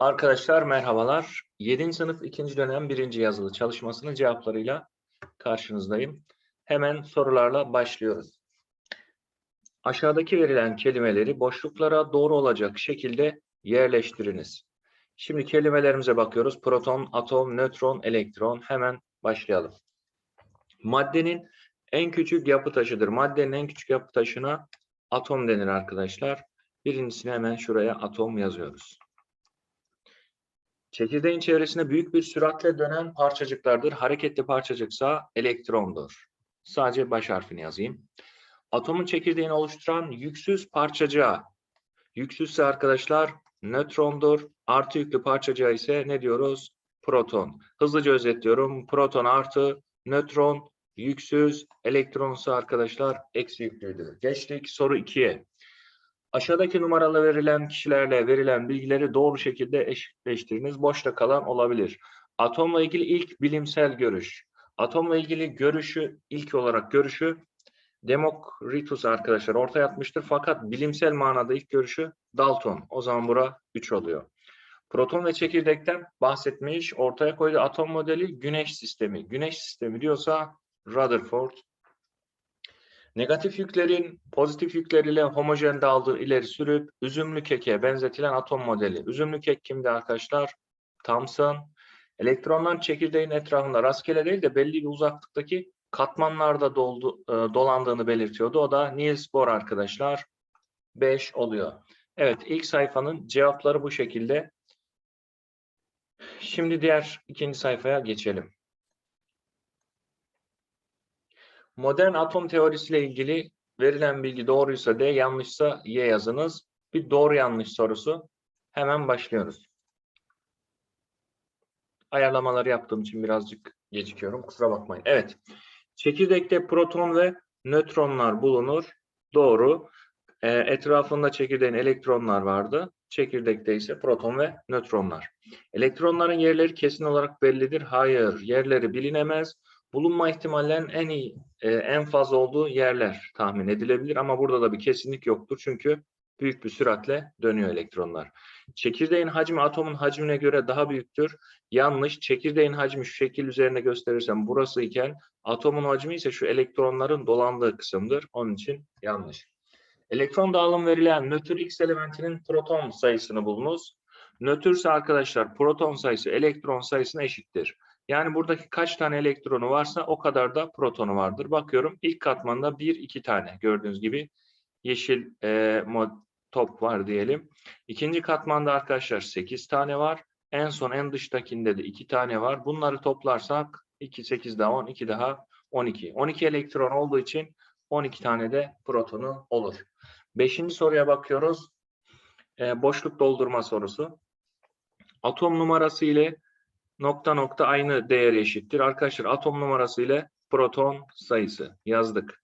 Arkadaşlar merhabalar. 7. sınıf 2. dönem 1. yazılı çalışmasının cevaplarıyla karşınızdayım. Hemen sorularla başlıyoruz. Aşağıdaki verilen kelimeleri boşluklara doğru olacak şekilde yerleştiriniz. Şimdi kelimelerimize bakıyoruz. Proton, atom, nötron, elektron. Hemen başlayalım. Maddenin en küçük yapı taşıdır. Maddenin en küçük yapı taşına atom denir arkadaşlar. Birincisini hemen şuraya atom yazıyoruz. Çekirdeğin çevresinde büyük bir süratle dönen parçacıklardır. Hareketli parçacıksa elektrondur. Sadece baş harfini yazayım. Atomun çekirdeğini oluşturan yüksüz parçacığa, yüksüzse arkadaşlar nötrondur. Artı yüklü parçacığa ise ne diyoruz? Proton. Hızlıca özetliyorum. Proton artı, nötron, yüksüz, elektronsa arkadaşlar eksi yüklüdür. Geçtik soru 2'ye. Aşağıdaki numaralı verilen kişilerle verilen bilgileri doğru şekilde eşitleştiriniz. Boşta kalan olabilir. Atomla ilgili ilk bilimsel görüş. Atomla ilgili görüşü, ilk olarak görüşü Demokritus arkadaşlar ortaya atmıştır. Fakat bilimsel manada ilk görüşü Dalton. O zaman bura 3 oluyor. Proton ve çekirdekten bahsetmiş. Ortaya koyduğu atom modeli güneş sistemi. Güneş sistemi diyorsa Rutherford Negatif yüklerin pozitif yükler ile homojen dağıldığı ileri sürüp üzümlü keke benzetilen atom modeli. Üzümlü kek kimdi arkadaşlar? Thomson. Elektronlar çekirdeğin etrafında rastgele değil de belli bir uzaklıktaki katmanlarda doldu, e, dolandığını belirtiyordu. O da Niels Bohr arkadaşlar. 5 oluyor. Evet ilk sayfanın cevapları bu şekilde. Şimdi diğer ikinci sayfaya geçelim. Modern atom teorisiyle ilgili verilen bilgi doğruysa D, yanlışsa Y yazınız. Bir doğru yanlış sorusu. Hemen başlıyoruz. Ayarlamaları yaptığım için birazcık gecikiyorum. Kusura bakmayın. Evet. Çekirdekte proton ve nötronlar bulunur. Doğru. E, etrafında çekirdeğin elektronlar vardı. Çekirdekte ise proton ve nötronlar. Elektronların yerleri kesin olarak bellidir. Hayır. Yerleri bilinemez bulunma ihtimallerinin en iyi, e, en fazla olduğu yerler tahmin edilebilir ama burada da bir kesinlik yoktur çünkü büyük bir süratle dönüyor elektronlar. Çekirdeğin hacmi atomun hacmine göre daha büyüktür. Yanlış. Çekirdeğin hacmi şu şekil üzerine gösterirsem burası iken atomun hacmi ise şu elektronların dolandığı kısımdır. Onun için yanlış. Elektron dağılım verilen nötr X elementinin proton sayısını bulunuz. Nötrse arkadaşlar proton sayısı elektron sayısına eşittir. Yani buradaki kaç tane elektronu varsa o kadar da protonu vardır. Bakıyorum ilk katmanda 1 2 tane gördüğünüz gibi yeşil e, mod, top var diyelim. İkinci katmanda arkadaşlar 8 tane var. En son en dıştakinde de 2 tane var. Bunları toplarsak 2 8 daha 10 2 daha 12. 12 elektron olduğu için 12 tane de protonu olur. Beşinci soruya bakıyoruz. E, boşluk doldurma sorusu. Atom numarası ile nokta nokta aynı değer eşittir. Arkadaşlar atom numarası ile proton sayısı yazdık.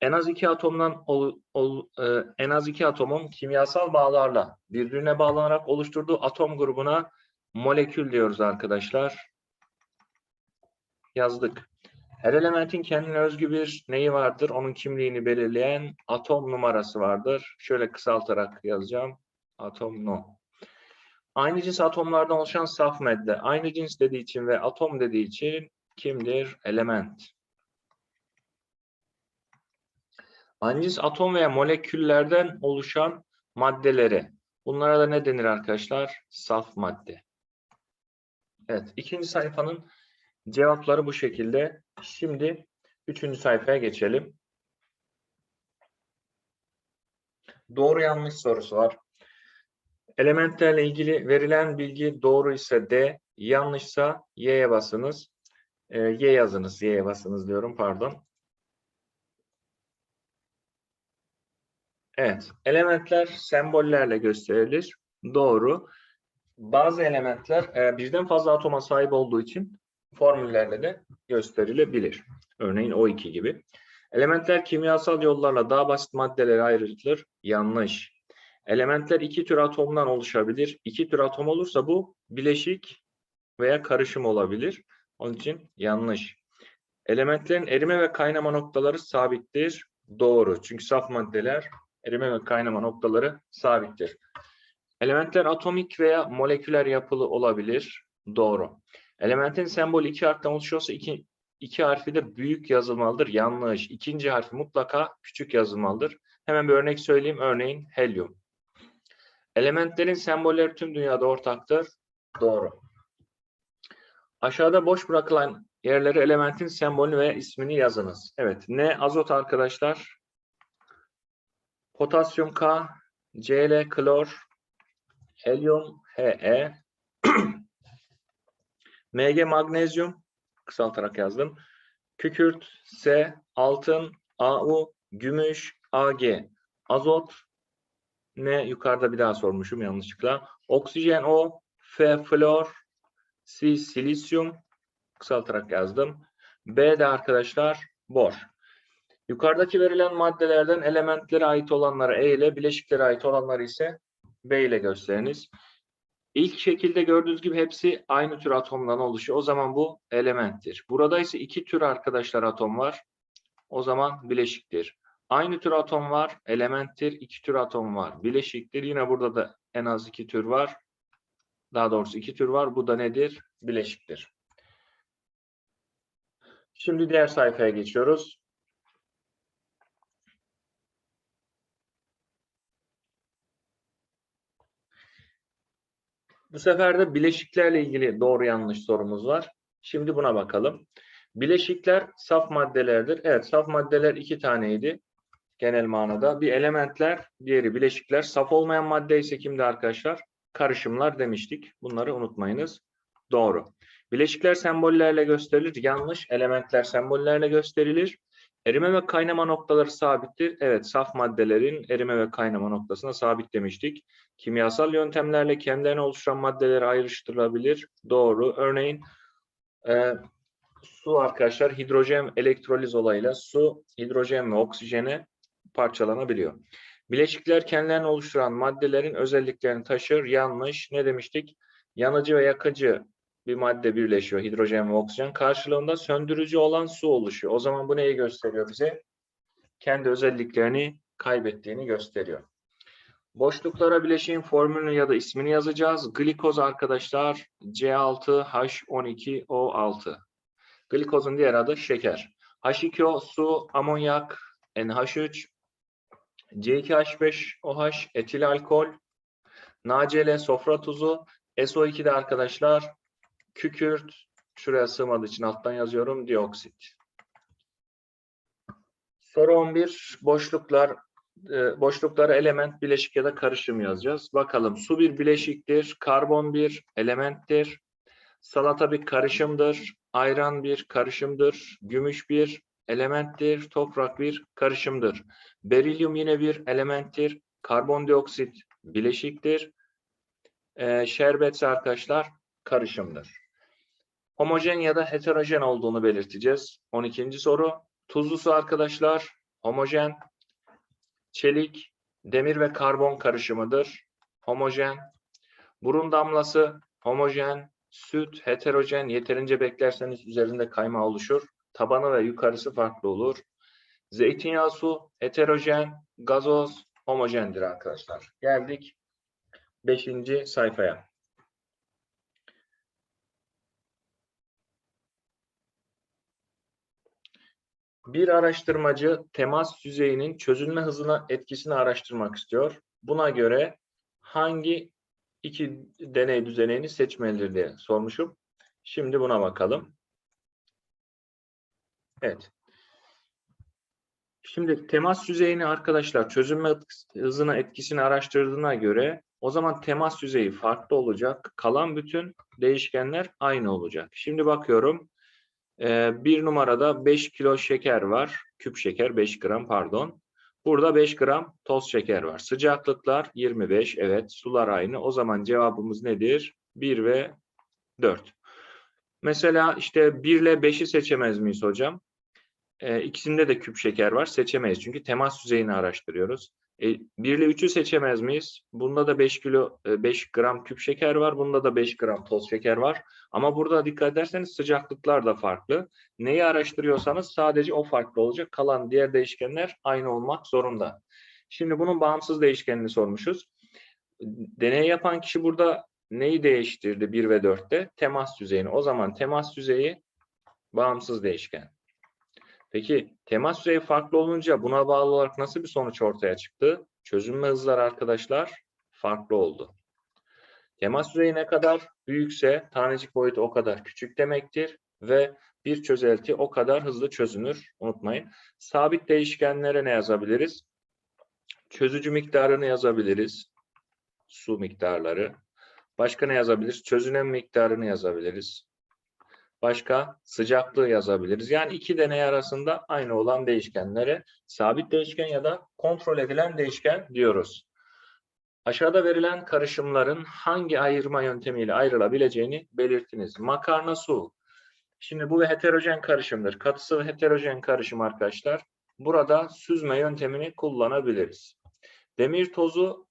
En az iki atomdan ol, ol, e, en az iki atomun kimyasal bağlarla birbirine bağlanarak oluşturduğu atom grubuna molekül diyoruz arkadaşlar. Yazdık. Her elementin kendine özgü bir neyi vardır? Onun kimliğini belirleyen atom numarası vardır. Şöyle kısaltarak yazacağım. Atom no. Aynı cins atomlardan oluşan saf madde. Aynı cins dediği için ve atom dediği için kimdir? Element. Aynı cins atom veya moleküllerden oluşan maddeleri. Bunlara da ne denir arkadaşlar? Saf madde. Evet, ikinci sayfanın cevapları bu şekilde. Şimdi üçüncü sayfaya geçelim. Doğru yanlış sorusu var. Elementlerle ilgili verilen bilgi doğru ise D, yanlışsa Y'ye basınız. E, y yazınız, Y'ye basınız diyorum pardon. Evet, elementler sembollerle gösterilir. Doğru. Bazı elementler e, birden fazla atoma sahip olduğu için formüllerle de gösterilebilir. Örneğin O2 gibi. Elementler kimyasal yollarla daha basit maddelere ayrılır. Yanlış. Elementler iki tür atomdan oluşabilir. İki tür atom olursa bu bileşik veya karışım olabilir. Onun için yanlış. Elementlerin erime ve kaynama noktaları sabittir. Doğru. Çünkü saf maddeler erime ve kaynama noktaları sabittir. Elementler atomik veya moleküler yapılı olabilir. Doğru. Elementin sembolü iki harften oluşuyorsa iki, iki harfi de büyük yazılmalıdır. Yanlış. İkinci harfi mutlaka küçük yazılmalıdır. Hemen bir örnek söyleyeyim. Örneğin helyum. Elementlerin sembolleri tüm dünyada ortaktır. Doğru. Aşağıda boş bırakılan yerlere elementin sembolünü ve ismini yazınız. Evet. Ne azot arkadaşlar? Potasyum K, Cl klor, helyum He, Mg magnezyum kısaltarak yazdım. Kükürt S, altın Au, gümüş Ag, azot ne yukarıda bir daha sormuşum yanlışlıkla. Oksijen O, F flor, C silisyum kısaltarak yazdım. B de arkadaşlar bor. Yukarıdaki verilen maddelerden elementlere ait olanları E ile, bileşiklere ait olanları ise B ile gösteriniz. İlk şekilde gördüğünüz gibi hepsi aynı tür atomdan oluşuyor. O zaman bu elementtir. Burada ise iki tür arkadaşlar atom var. O zaman bileşiktir. Aynı tür atom var, elementtir. İki tür atom var, bileşiktir. Yine burada da en az iki tür var. Daha doğrusu iki tür var. Bu da nedir? Bileşiktir. Şimdi diğer sayfaya geçiyoruz. Bu sefer de bileşiklerle ilgili doğru yanlış sorumuz var. Şimdi buna bakalım. Bileşikler saf maddelerdir. Evet saf maddeler iki taneydi genel manada. Bir elementler, diğeri bileşikler. Saf olmayan madde ise kimdi arkadaşlar? Karışımlar demiştik. Bunları unutmayınız. Doğru. Bileşikler sembollerle gösterilir. Yanlış. Elementler sembollerle gösterilir. Erime ve kaynama noktaları sabittir. Evet, saf maddelerin erime ve kaynama noktasına sabit demiştik. Kimyasal yöntemlerle kendilerine oluşan maddeler ayrıştırılabilir. Doğru. Örneğin e, su arkadaşlar hidrojen elektroliz olayıyla su hidrojen ve oksijene parçalanabiliyor. Bileşikler kendilerini oluşturan maddelerin özelliklerini taşır. Yanlış. Ne demiştik? Yanıcı ve yakıcı bir madde birleşiyor hidrojen ve oksijen. Karşılığında söndürücü olan su oluşuyor. O zaman bu neyi gösteriyor bize? Kendi özelliklerini kaybettiğini gösteriyor. Boşluklara bileşiğin formülünü ya da ismini yazacağız. Glikoz arkadaşlar C6H12O6. Glikozun diğer adı şeker. H2O su, amonyak, NH3, C2H5OH etil alkol, NaCl sofra tuzu, SO2 de arkadaşlar kükürt, şuraya sığmadığı için alttan yazıyorum, dioksit. Soru 11, boşluklar, e, boşluklara element, bileşik ya da karışım yazacağız. Bakalım, su bir bileşiktir, karbon bir elementtir, salata bir karışımdır, ayran bir karışımdır, gümüş bir elementtir, toprak bir karışımdır. Berilyum yine bir elementtir, karbondioksit bileşiktir, e, şerbet arkadaşlar karışımdır. Homojen ya da heterojen olduğunu belirteceğiz. 12. soru. Tuzlu su arkadaşlar homojen, çelik, demir ve karbon karışımıdır. Homojen. Burun damlası homojen, süt heterojen. Yeterince beklerseniz üzerinde kayma oluşur. Tabanı ve yukarısı farklı olur. Zeytinyağı su heterojen, gazoz homojendir arkadaşlar. Geldik 5. sayfaya. Bir araştırmacı temas yüzeyinin çözülme hızına etkisini araştırmak istiyor. Buna göre hangi iki deney düzenini seçmelidir diye sormuşum. Şimdi buna bakalım. Evet. Şimdi temas yüzeyini arkadaşlar çözülme hızına etkisini araştırdığına göre o zaman temas yüzeyi farklı olacak. Kalan bütün değişkenler aynı olacak. Şimdi bakıyorum. Ee, bir numarada 5 kilo şeker var. Küp şeker 5 gram pardon. Burada 5 gram toz şeker var. Sıcaklıklar 25. Evet sular aynı. O zaman cevabımız nedir? 1 ve 4. Mesela işte 1 ile 5'i seçemez miyiz hocam? Ee, ikisinde de küp şeker var. Seçemeyiz. Çünkü temas yüzeyini araştırıyoruz. E, 1 ile 3'ü seçemez miyiz? Bunda da 5 kilo 5 gram küp şeker var. Bunda da 5 gram toz şeker var. Ama burada dikkat ederseniz sıcaklıklar da farklı. Neyi araştırıyorsanız sadece o farklı olacak. Kalan diğer değişkenler aynı olmak zorunda. Şimdi bunun bağımsız değişkenini sormuşuz. deney yapan kişi burada neyi değiştirdi 1 ve 4'te? Temas düzeyini. O zaman temas düzeyi bağımsız değişken. Peki temas düzeyi farklı olunca buna bağlı olarak nasıl bir sonuç ortaya çıktı? Çözünme hızları arkadaşlar farklı oldu. Temas düzeyi ne kadar büyükse tanecik boyutu o kadar küçük demektir ve bir çözelti o kadar hızlı çözünür. Unutmayın. Sabit değişkenlere ne yazabiliriz? Çözücü miktarını yazabiliriz. Su miktarları. Başka ne yazabiliriz? Çözünen miktarını yazabiliriz. Başka sıcaklığı yazabiliriz. Yani iki deney arasında aynı olan değişkenlere sabit değişken ya da kontrol edilen değişken diyoruz. Aşağıda verilen karışımların hangi ayırma yöntemiyle ayrılabileceğini belirtiniz. Makarna su. Şimdi bu heterojen karışımdır. Katısı ve heterojen karışım arkadaşlar. Burada süzme yöntemini kullanabiliriz. Demir tozu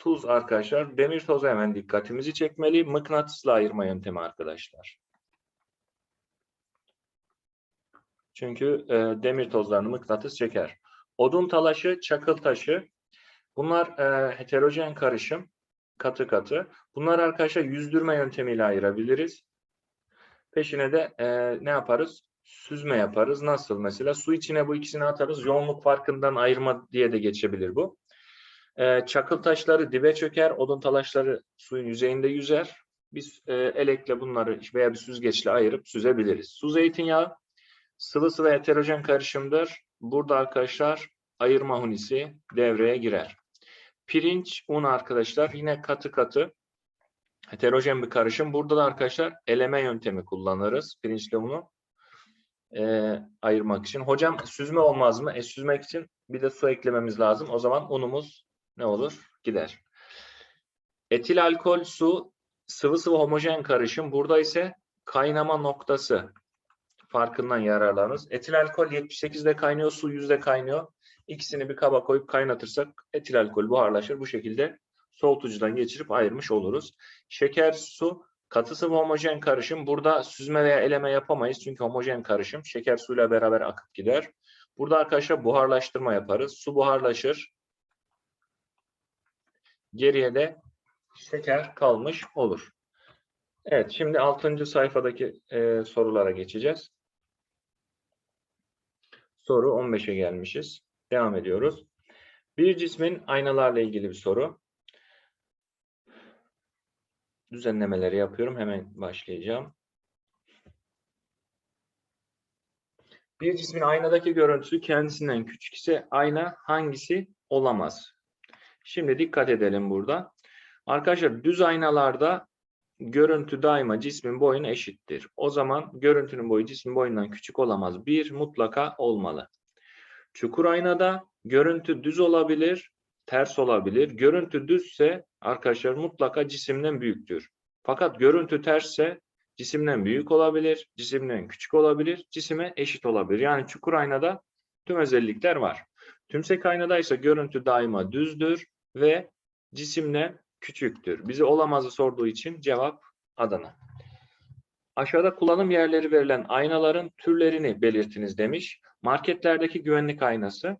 tuz arkadaşlar. Demir tozu hemen dikkatimizi çekmeli. Mıknatısla ayırma yöntemi arkadaşlar. Çünkü e, demir tozlarını mıknatıs çeker. Odun talaşı, çakıl taşı. Bunlar e, heterojen karışım. Katı katı. Bunlar arkadaşlar yüzdürme yöntemiyle ayırabiliriz. Peşine de e, ne yaparız? Süzme yaparız. Nasıl? Mesela su içine bu ikisini atarız. Yoğunluk farkından ayırma diye de geçebilir bu. E, çakıl taşları dibe çöker. Odun talaşları suyun yüzeyinde yüzer. Biz e, elekle bunları veya bir süzgeçle ayırıp süzebiliriz. Su zeytinyağı sıvı ve heterojen karışımdır. Burada arkadaşlar ayırma hunisi devreye girer. Pirinç, un arkadaşlar yine katı katı heterojen bir karışım. Burada da arkadaşlar eleme yöntemi kullanırız pirinçle unu e, ayırmak için. Hocam süzme olmaz mı? E, süzmek için bir de su eklememiz lazım. O zaman unumuz ne olur? Gider. Etil alkol, su, sıvı sıvı homojen karışım. Burada ise kaynama noktası farkından yararlanırız. Etil alkol 78'de kaynıyor, su 100'de kaynıyor. İkisini bir kaba koyup kaynatırsak etil alkol buharlaşır. Bu şekilde soğutucudan geçirip ayırmış oluruz. Şeker, su, katı sıvı homojen karışım. Burada süzme veya eleme yapamayız. Çünkü homojen karışım. Şeker suyla beraber akıp gider. Burada arkadaşlar buharlaştırma yaparız. Su buharlaşır. Geriye de şeker kalmış olur. Evet, şimdi 6. sayfadaki e, sorulara geçeceğiz. Soru 15'e gelmişiz. Devam ediyoruz. Bir cismin aynalarla ilgili bir soru. Düzenlemeleri yapıyorum. Hemen başlayacağım. Bir cismin aynadaki görüntüsü kendisinden küçük ise ayna hangisi olamaz? Şimdi dikkat edelim burada. Arkadaşlar düz aynalarda görüntü daima cismin boyuna eşittir. O zaman görüntünün boyu cismin boyundan küçük olamaz. Bir mutlaka olmalı. Çukur aynada görüntü düz olabilir, ters olabilir. Görüntü düzse arkadaşlar mutlaka cisimden büyüktür. Fakat görüntü tersse cisimden büyük olabilir, cisimden küçük olabilir, cisime eşit olabilir. Yani çukur aynada tüm özellikler var. Tümsek aynada ise görüntü daima düzdür ve cisimden küçüktür. Bize olamazı sorduğu için cevap Adana. Aşağıda kullanım yerleri verilen aynaların türlerini belirtiniz demiş. Marketlerdeki güvenlik aynası.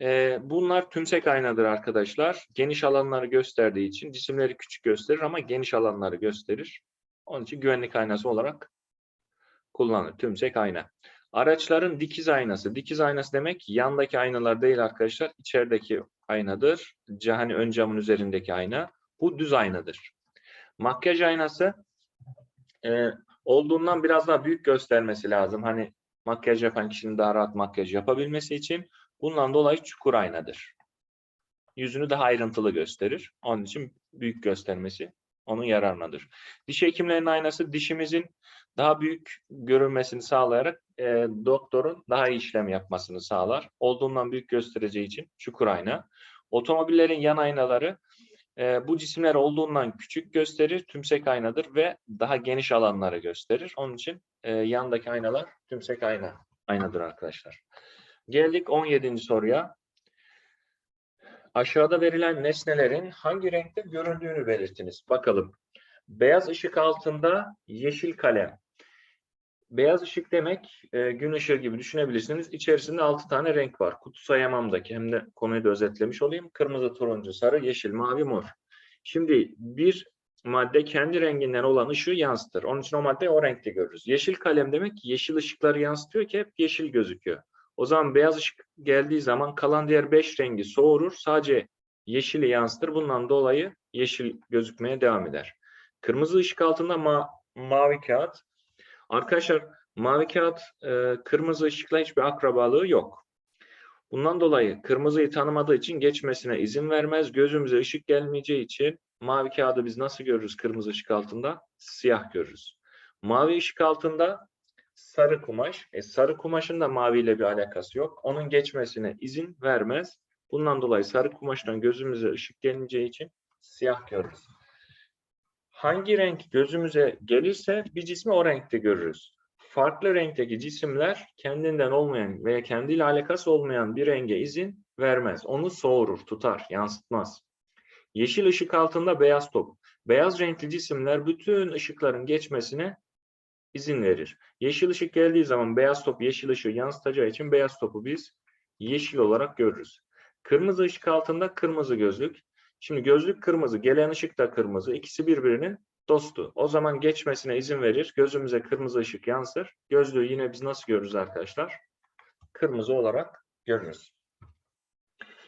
Ee, bunlar tümsek aynadır arkadaşlar. Geniş alanları gösterdiği için cisimleri küçük gösterir ama geniş alanları gösterir. Onun için güvenlik aynası olarak kullanılır. Tümsek ayna. Araçların dikiz aynası. Dikiz aynası demek yandaki aynalar değil arkadaşlar. içerideki aynadır. Hani ön camın üzerindeki ayna. Bu düz aynadır. Makyaj aynası e, olduğundan biraz daha büyük göstermesi lazım. Hani makyaj yapan kişinin daha rahat makyaj yapabilmesi için bundan dolayı çukur aynadır. Yüzünü daha ayrıntılı gösterir. Onun için büyük göstermesi onun yararınadır. Diş hekimlerinin aynası dişimizin daha büyük görünmesini sağlayarak e, doktorun daha iyi işlem yapmasını sağlar. Olduğundan büyük göstereceği için çukur ayna. Otomobillerin yan aynaları e, bu cisimler olduğundan küçük gösterir, tümsek aynadır ve daha geniş alanları gösterir. Onun için e, yandaki aynalar tümsek ayna aynadır arkadaşlar. Geldik 17. soruya. Aşağıda verilen nesnelerin hangi renkte göründüğünü belirtiniz. Bakalım. Beyaz ışık altında yeşil kalem. Beyaz ışık demek e, gün ışığı gibi düşünebilirsiniz. İçerisinde 6 tane renk var. Kutu sayamamdaki hem de konuyu da özetlemiş olayım. Kırmızı, turuncu, sarı, yeşil, mavi, mor. Şimdi bir madde kendi renginden olan ışığı yansıtır. Onun için o maddeyi o renkte görürüz. Yeşil kalem demek ki yeşil ışıkları yansıtıyor ki hep yeşil gözüküyor. O zaman beyaz ışık geldiği zaman kalan diğer beş rengi soğurur. Sadece yeşili yansıtır. Bundan dolayı yeşil gözükmeye devam eder. Kırmızı ışık altında ma- mavi kağıt. Arkadaşlar mavi kağıt e, kırmızı ışıkla hiçbir akrabalığı yok. Bundan dolayı kırmızıyı tanımadığı için geçmesine izin vermez. Gözümüze ışık gelmeyeceği için mavi kağıdı biz nasıl görürüz kırmızı ışık altında? Siyah görürüz. Mavi ışık altında sarı kumaş. E, sarı kumaşın da maviyle bir alakası yok. Onun geçmesine izin vermez. Bundan dolayı sarı kumaştan gözümüze ışık gelmeyeceği için siyah görürüz. Hangi renk gözümüze gelirse bir cismi o renkte görürüz. Farklı renkteki cisimler kendinden olmayan veya kendiyle alakası olmayan bir renge izin vermez. Onu soğurur, tutar, yansıtmaz. Yeşil ışık altında beyaz top. Beyaz renkli cisimler bütün ışıkların geçmesine izin verir. Yeşil ışık geldiği zaman beyaz top yeşil ışığı yansıtacağı için beyaz topu biz yeşil olarak görürüz. Kırmızı ışık altında kırmızı gözlük. Şimdi gözlük kırmızı, gelen ışık da kırmızı. İkisi birbirinin dostu. O zaman geçmesine izin verir. Gözümüze kırmızı ışık yansır. Gözlüğü yine biz nasıl görürüz arkadaşlar? Kırmızı olarak görürüz.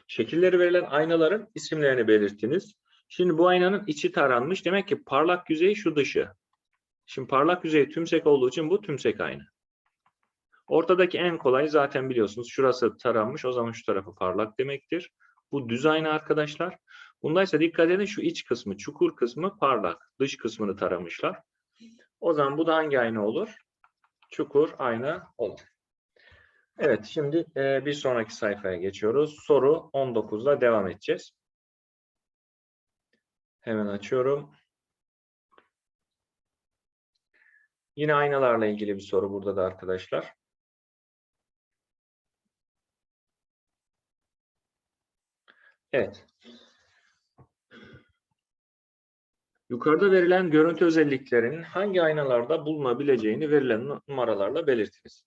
Şekilleri verilen aynaların isimlerini belirtiniz. Şimdi bu aynanın içi taranmış. Demek ki parlak yüzeyi şu dışı. Şimdi parlak yüzeyi tümsek olduğu için bu tümsek ayna. Ortadaki en kolay zaten biliyorsunuz. Şurası taranmış. O zaman şu tarafı parlak demektir. Bu düz ayna arkadaşlar. Bunda ise dikkat edin şu iç kısmı, çukur kısmı parlak. Dış kısmını taramışlar. O zaman bu da hangi ayna olur? Çukur ayna olur. Evet şimdi e, bir sonraki sayfaya geçiyoruz. Soru 19'da devam edeceğiz. Hemen açıyorum. Yine aynalarla ilgili bir soru burada da arkadaşlar. Evet. Yukarıda verilen görüntü özelliklerinin hangi aynalarda bulunabileceğini verilen numaralarla belirtiniz.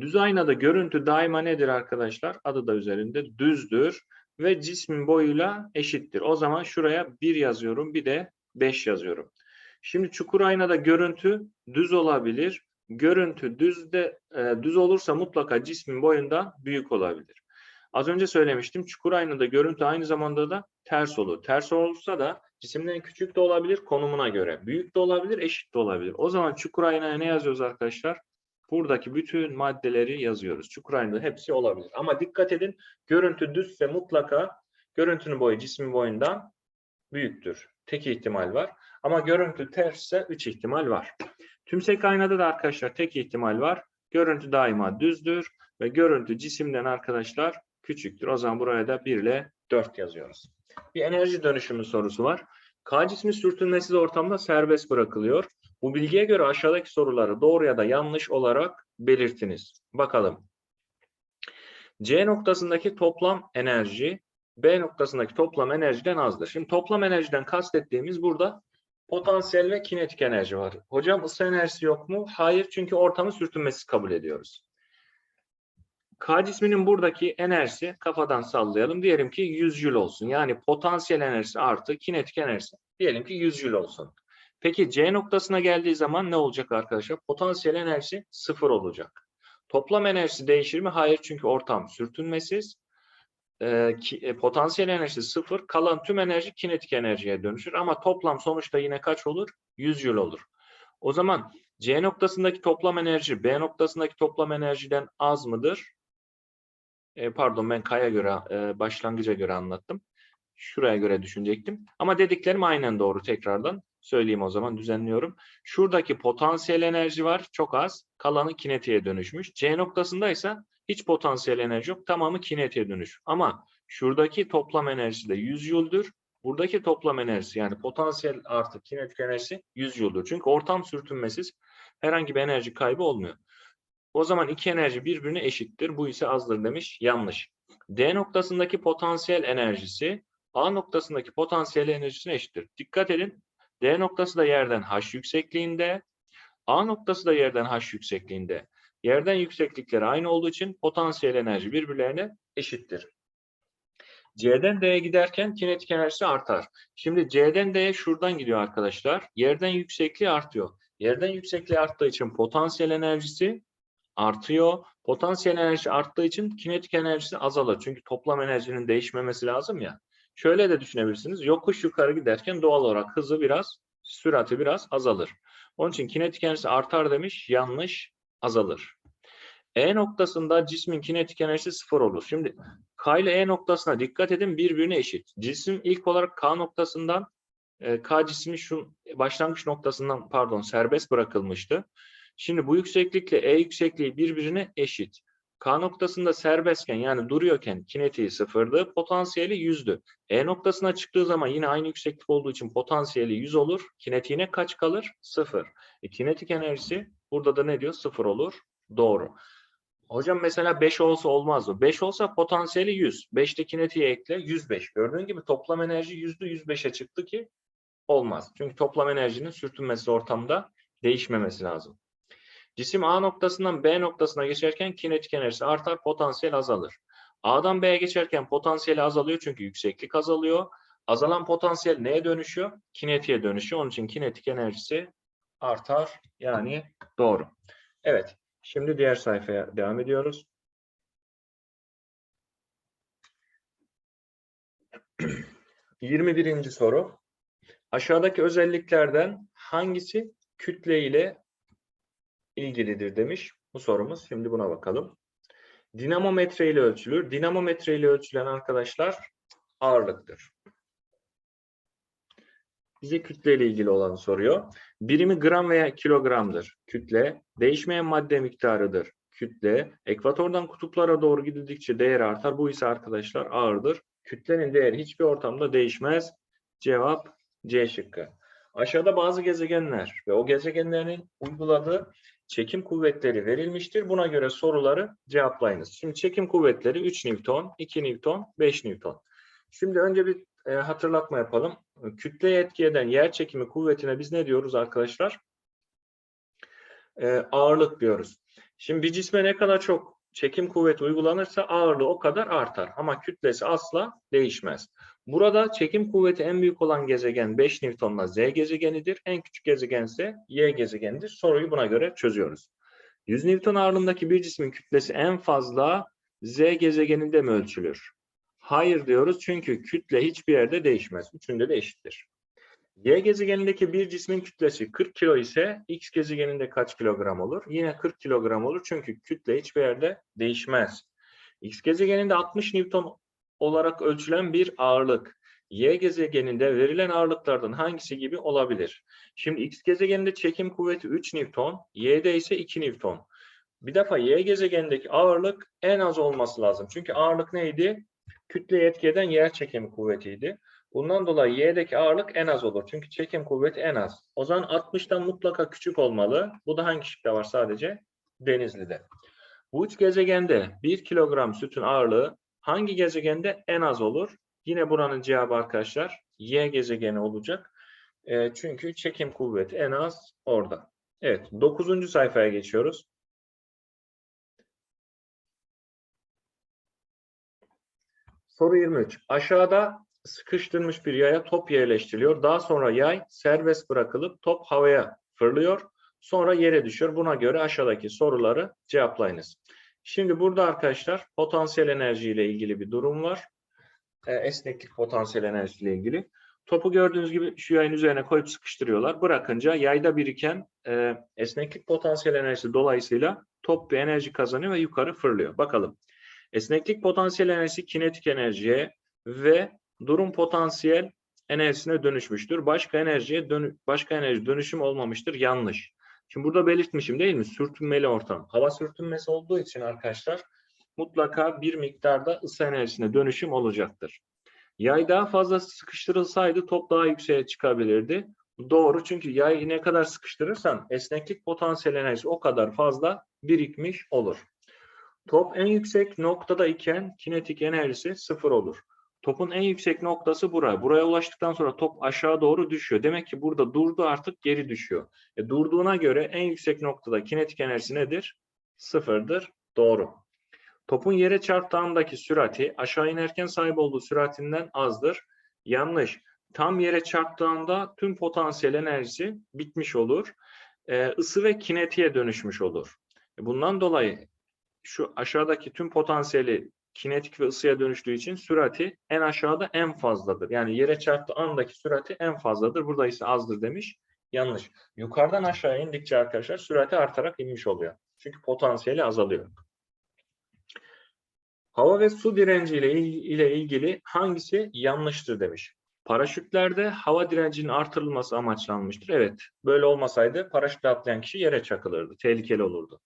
Düz aynada görüntü daima nedir arkadaşlar? Adı da üzerinde düzdür ve cismin boyuyla eşittir. O zaman şuraya 1 yazıyorum bir de 5 yazıyorum. Şimdi çukur aynada görüntü düz olabilir. Görüntü düzde e, düz olursa mutlaka cismin boyundan büyük olabilir. Az önce söylemiştim çukur aynada görüntü aynı zamanda da ters olur. Ters olursa da cisimden küçük de olabilir konumuna göre. Büyük de olabilir, eşit de olabilir. O zaman çukur aynaya ne yazıyoruz arkadaşlar? Buradaki bütün maddeleri yazıyoruz. Çukur aynada hepsi olabilir. Ama dikkat edin görüntü düzse mutlaka görüntünün boyu cismin boyundan büyüktür. Tek ihtimal var. Ama görüntü tersse 3 ihtimal var. Tümsek aynada da arkadaşlar tek ihtimal var. Görüntü daima düzdür ve görüntü cisimden arkadaşlar küçüktür. O zaman buraya da 1 ile 4 yazıyoruz. Bir enerji dönüşümü sorusu var. K cismi sürtünmesiz ortamda serbest bırakılıyor. Bu bilgiye göre aşağıdaki soruları doğru ya da yanlış olarak belirtiniz. Bakalım. C noktasındaki toplam enerji B noktasındaki toplam enerjiden azdır. Şimdi toplam enerjiden kastettiğimiz burada potansiyel ve kinetik enerji var. Hocam ısı enerjisi yok mu? Hayır çünkü ortamı sürtünmesiz kabul ediyoruz. K cisminin buradaki enerjisi kafadan sallayalım. Diyelim ki 100 Joule olsun. Yani potansiyel enerjisi artı kinetik enerjisi. Diyelim ki 100 Joule olsun. Peki C noktasına geldiği zaman ne olacak arkadaşlar? Potansiyel enerjisi sıfır olacak. Toplam enerjisi değişir mi? Hayır çünkü ortam sürtünmesiz. E, ki, e, potansiyel enerjisi sıfır. Kalan tüm enerji kinetik enerjiye dönüşür. Ama toplam sonuçta yine kaç olur? 100 Joule olur. O zaman C noktasındaki toplam enerji B noktasındaki toplam enerjiden az mıdır? E, pardon ben K'ya göre, e, başlangıca göre anlattım. Şuraya göre düşünecektim. Ama dediklerim aynen doğru tekrardan. Söyleyeyim o zaman düzenliyorum. Şuradaki potansiyel enerji var çok az. Kalanı kinetiğe dönüşmüş. C noktasındaysa hiç potansiyel enerji yok. Tamamı kinetiğe dönüş. Ama şuradaki toplam enerjisi de 100 Joule'dur. Buradaki toplam enerjisi yani potansiyel artı kinetik enerjisi 100 Joule'dur. Çünkü ortam sürtünmesiz herhangi bir enerji kaybı olmuyor. O zaman iki enerji birbirine eşittir. Bu ise azdır demiş. Yanlış. D noktasındaki potansiyel enerjisi A noktasındaki potansiyel enerjisine eşittir. Dikkat edin. D noktası da yerden h yüksekliğinde. A noktası da yerden h yüksekliğinde. Yerden yükseklikleri aynı olduğu için potansiyel enerji birbirlerine eşittir. C'den D'ye giderken kinetik enerjisi artar. Şimdi C'den D'ye şuradan gidiyor arkadaşlar. Yerden yüksekliği artıyor. Yerden yüksekliği arttığı için potansiyel enerjisi artıyor. Potansiyel enerji arttığı için kinetik enerjisi azalır. Çünkü toplam enerjinin değişmemesi lazım ya. Şöyle de düşünebilirsiniz. Yokuş yukarı giderken doğal olarak hızı biraz, sürati biraz azalır. Onun için kinetik enerjisi artar demiş. Yanlış, azalır. E noktasında cismin kinetik enerjisi sıfır olur. Şimdi K ile E noktasına dikkat edin birbirine eşit. Cisim ilk olarak K noktasından e, K cismi şu başlangıç noktasından pardon serbest bırakılmıştı. Şimdi bu yükseklikle E yüksekliği birbirine eşit. K noktasında serbestken yani duruyorken kinetiği sıfırdı, potansiyeli yüzdü. E noktasına çıktığı zaman yine aynı yükseklik olduğu için potansiyeli 100 olur. Kinetiğine kaç kalır? Sıfır. E, kinetik enerjisi burada da ne diyor? Sıfır olur. Doğru. Hocam mesela 5 olsa olmaz mı? 5 olsa potansiyeli 100. 5'te kinetiği ekle 105. Gördüğün gibi toplam enerji yüzde 105'e çıktı ki olmaz. Çünkü toplam enerjinin sürtünmesi ortamda değişmemesi lazım. Cisim A noktasından B noktasına geçerken kinetik enerjisi artar, potansiyel azalır. A'dan B'ye geçerken potansiyeli azalıyor çünkü yükseklik azalıyor. Azalan potansiyel neye dönüşüyor? Kinetiğe dönüşüyor. Onun için kinetik enerjisi artar. Yani doğru. Evet. Şimdi diğer sayfaya devam ediyoruz. Yirmi birinci soru. Aşağıdaki özelliklerden hangisi kütle ile ilgilidir demiş. Bu sorumuz. Şimdi buna bakalım. Dinamometre ile ölçülür. Dinamometre ile ölçülen arkadaşlar ağırlıktır. Bize kütle ile ilgili olanı soruyor. Birimi gram veya kilogramdır. Kütle, değişmeyen madde miktarıdır. Kütle, ekvatordan kutuplara doğru gidildikçe değer artar. Bu ise arkadaşlar ağırdır. Kütlenin değeri hiçbir ortamda değişmez. Cevap C şıkkı. Aşağıda bazı gezegenler ve o gezegenlerin uyguladığı çekim kuvvetleri verilmiştir. Buna göre soruları cevaplayınız. Şimdi çekim kuvvetleri 3 Newton, 2 Newton, 5 Newton. Şimdi önce bir e, hatırlatma yapalım. Kütleye etki eden yer çekimi kuvvetine biz ne diyoruz arkadaşlar? E, ağırlık diyoruz. Şimdi bir cisme ne kadar çok çekim kuvveti uygulanırsa ağırlığı o kadar artar. Ama kütlesi asla değişmez. Burada çekim kuvveti en büyük olan gezegen 5 Newton'la Z gezegenidir. En küçük gezegen ise Y gezegenidir. Soruyu buna göre çözüyoruz. 100 Newton ağırlığındaki bir cismin kütlesi en fazla Z gezegeninde mi ölçülür? Hayır diyoruz çünkü kütle hiçbir yerde değişmez. Üçünde de eşittir. Y gezegenindeki bir cismin kütlesi 40 kilo ise X gezegeninde kaç kilogram olur? Yine 40 kilogram olur çünkü kütle hiçbir yerde değişmez. X gezegeninde 60 Newton olarak ölçülen bir ağırlık. Y gezegeninde verilen ağırlıklardan hangisi gibi olabilir? Şimdi X gezegeninde çekim kuvveti 3 Newton, Y'de ise 2 Newton. Bir defa Y gezegenindeki ağırlık en az olması lazım. Çünkü ağırlık neydi? Kütleye etki yer çekimi kuvvetiydi. Bundan dolayı Y'deki ağırlık en az olur. Çünkü çekim kuvveti en az. O zaman 60'tan mutlaka küçük olmalı. Bu da hangi şıkta var sadece? Denizli'de. Bu üç gezegende 1 kilogram sütün ağırlığı hangi gezegende en az olur? Yine buranın cevabı arkadaşlar Y gezegeni olacak. E, çünkü çekim kuvveti en az orada. Evet 9. sayfaya geçiyoruz. Soru 23. Aşağıda sıkıştırılmış bir yaya top yerleştiriliyor. Daha sonra yay serbest bırakılıp top havaya fırlıyor. Sonra yere düşüyor. Buna göre aşağıdaki soruları cevaplayınız. Şimdi burada arkadaşlar potansiyel enerji ile ilgili bir durum var. E, esneklik potansiyel enerji ile ilgili. Topu gördüğünüz gibi şu yayın üzerine koyup sıkıştırıyorlar. Bırakınca yayda biriken e, esneklik potansiyel enerjisi dolayısıyla top bir enerji kazanıyor ve yukarı fırlıyor. Bakalım. Esneklik potansiyel enerjisi kinetik enerjiye ve durum potansiyel enerjisine dönüşmüştür. Başka enerjiye dönü başka enerji dönüşüm olmamıştır. Yanlış. Şimdi burada belirtmişim değil mi? Sürtünmeli ortam. Hava sürtünmesi olduğu için arkadaşlar mutlaka bir miktarda ısı enerjisine dönüşüm olacaktır. Yay daha fazla sıkıştırılsaydı top daha yükseğe çıkabilirdi. Doğru çünkü yay ne kadar sıkıştırırsan esneklik potansiyel enerjisi o kadar fazla birikmiş olur. Top en yüksek noktada iken kinetik enerjisi sıfır olur. Topun en yüksek noktası buraya. Buraya ulaştıktan sonra top aşağı doğru düşüyor. Demek ki burada durdu artık geri düşüyor. E, durduğuna göre en yüksek noktada kinetik enerjisi nedir? Sıfırdır. Doğru. Topun yere çarptığındaki sürati aşağı inerken sahip olduğu süratinden azdır. Yanlış. Tam yere çarptığında tüm potansiyel enerjisi bitmiş olur. Ee, ısı ve kinetiğe dönüşmüş olur. Bundan dolayı şu aşağıdaki tüm potansiyeli kinetik ve ısıya dönüştüğü için sürati en aşağıda en fazladır. Yani yere çarptığı andaki sürati en fazladır. Burada ise azdır demiş. Yanlış. Yukarıdan aşağıya indikçe arkadaşlar sürati artarak inmiş oluyor. Çünkü potansiyeli azalıyor. Hava ve su direnci ile, ile ilgili hangisi yanlıştır demiş. Paraşütlerde hava direncinin artırılması amaçlanmıştır. Evet, böyle olmasaydı paraşütle atlayan kişi yere çakılırdı, tehlikeli olurdu.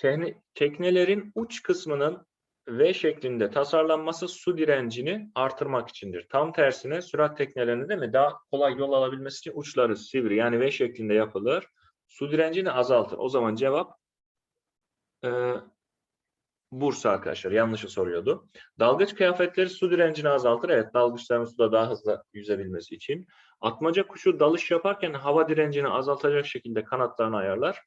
Tekne, teknelerin uç kısmının V şeklinde tasarlanması su direncini artırmak içindir. Tam tersine sürat teknelerinde değil mi daha kolay yol alabilmesi için uçları sivri yani V şeklinde yapılır. Su direncini azaltır. O zaman cevap e, Bursa arkadaşlar. Yanlışı soruyordu. Dalgıç kıyafetleri su direncini azaltır. Evet dalgıçların suda daha hızlı yüzebilmesi için. Atmaca kuşu dalış yaparken hava direncini azaltacak şekilde kanatlarını ayarlar.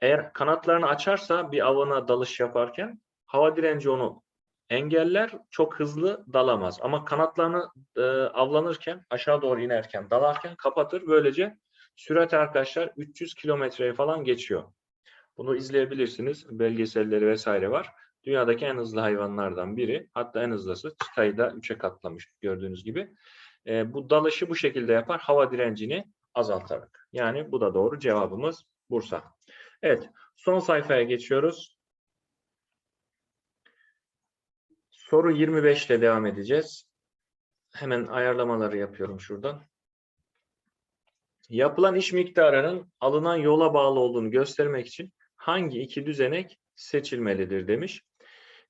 Eğer kanatlarını açarsa bir avına dalış yaparken hava direnci onu engeller. Çok hızlı dalamaz. Ama kanatlarını e, avlanırken aşağı doğru inerken dalarken kapatır. Böylece sürat arkadaşlar 300 kilometreye falan geçiyor. Bunu izleyebilirsiniz. Belgeselleri vesaire var. Dünyadaki en hızlı hayvanlardan biri. Hatta en hızlısı çıtayı da 3'e katlamış gördüğünüz gibi. E, bu dalışı bu şekilde yapar. Hava direncini azaltarak. Yani bu da doğru cevabımız Bursa. Evet. Son sayfaya geçiyoruz. Soru 25 ile devam edeceğiz. Hemen ayarlamaları yapıyorum şuradan. Yapılan iş miktarının alınan yola bağlı olduğunu göstermek için hangi iki düzenek seçilmelidir demiş.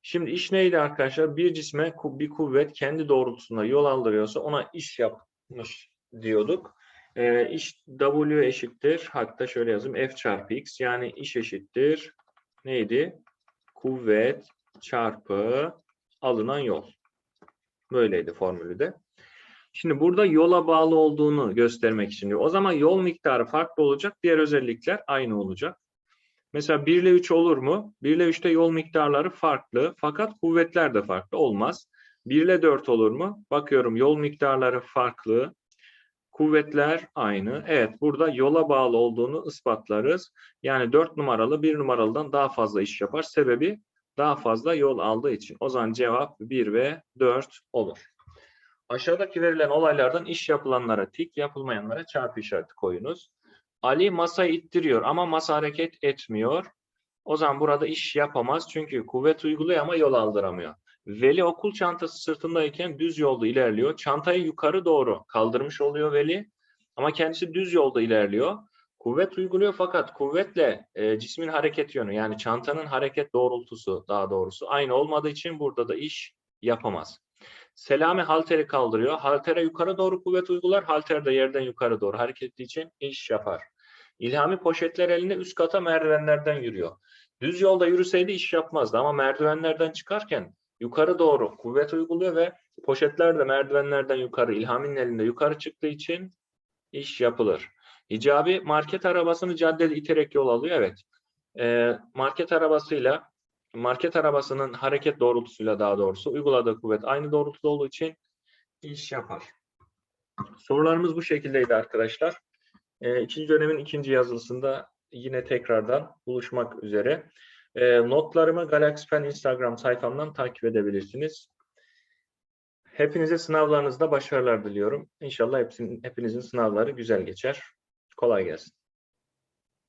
Şimdi iş neydi arkadaşlar? Bir cisme bir kuvvet kendi doğrultusunda yol aldırıyorsa ona iş yapmış diyorduk. Ee, iş W eşittir. Hatta şöyle yazayım. F çarpı X yani iş eşittir. Neydi? Kuvvet çarpı alınan yol. Böyleydi formülü de. Şimdi burada yola bağlı olduğunu göstermek için diyor. O zaman yol miktarı farklı olacak. Diğer özellikler aynı olacak. Mesela 1 ile 3 olur mu? 1 ile 3'te yol miktarları farklı fakat kuvvetler de farklı olmaz. 1 ile 4 olur mu? Bakıyorum yol miktarları farklı. Kuvvetler aynı. Evet burada yola bağlı olduğunu ispatlarız. Yani 4 numaralı 1 numaralıdan daha fazla iş yapar. Sebebi daha fazla yol aldığı için. O zaman cevap 1 ve 4 olur. Aşağıdaki verilen olaylardan iş yapılanlara tik, yapılmayanlara çarpı işareti koyunuz. Ali masayı ittiriyor ama masa hareket etmiyor. O zaman burada iş yapamaz çünkü kuvvet uyguluyor ama yol aldıramıyor. Veli okul çantası sırtındayken düz yolda ilerliyor. Çantayı yukarı doğru kaldırmış oluyor Veli ama kendisi düz yolda ilerliyor. Kuvvet uyguluyor fakat kuvvetle e, cismin hareket yönü yani çantanın hareket doğrultusu daha doğrusu aynı olmadığı için burada da iş yapamaz. Selami halteri kaldırıyor. Haltere yukarı doğru kuvvet uygular. Halter de yerden yukarı doğru hareket ettiği için iş yapar. İlhami poşetler elinde üst kata merdivenlerden yürüyor. Düz yolda yürüseydi iş yapmazdı ama merdivenlerden çıkarken yukarı doğru kuvvet uyguluyor ve poşetler de merdivenlerden yukarı İlhami'nin elinde yukarı çıktığı için iş yapılır. Hicabi market arabasını caddede iterek yol alıyor. Evet. Ee, market arabasıyla market arabasının hareket doğrultusuyla daha doğrusu uyguladığı kuvvet aynı doğrultuda olduğu için iş yapar. Sorularımız bu şekildeydi arkadaşlar. E, ikinci dönemin ikinci yazılısında yine tekrardan buluşmak üzere. E, notlarımı Galaxy Pen Instagram sayfamdan takip edebilirsiniz. Hepinize sınavlarınızda başarılar diliyorum. İnşallah hepsinin, hepinizin sınavları güzel geçer. Kolay gelsin.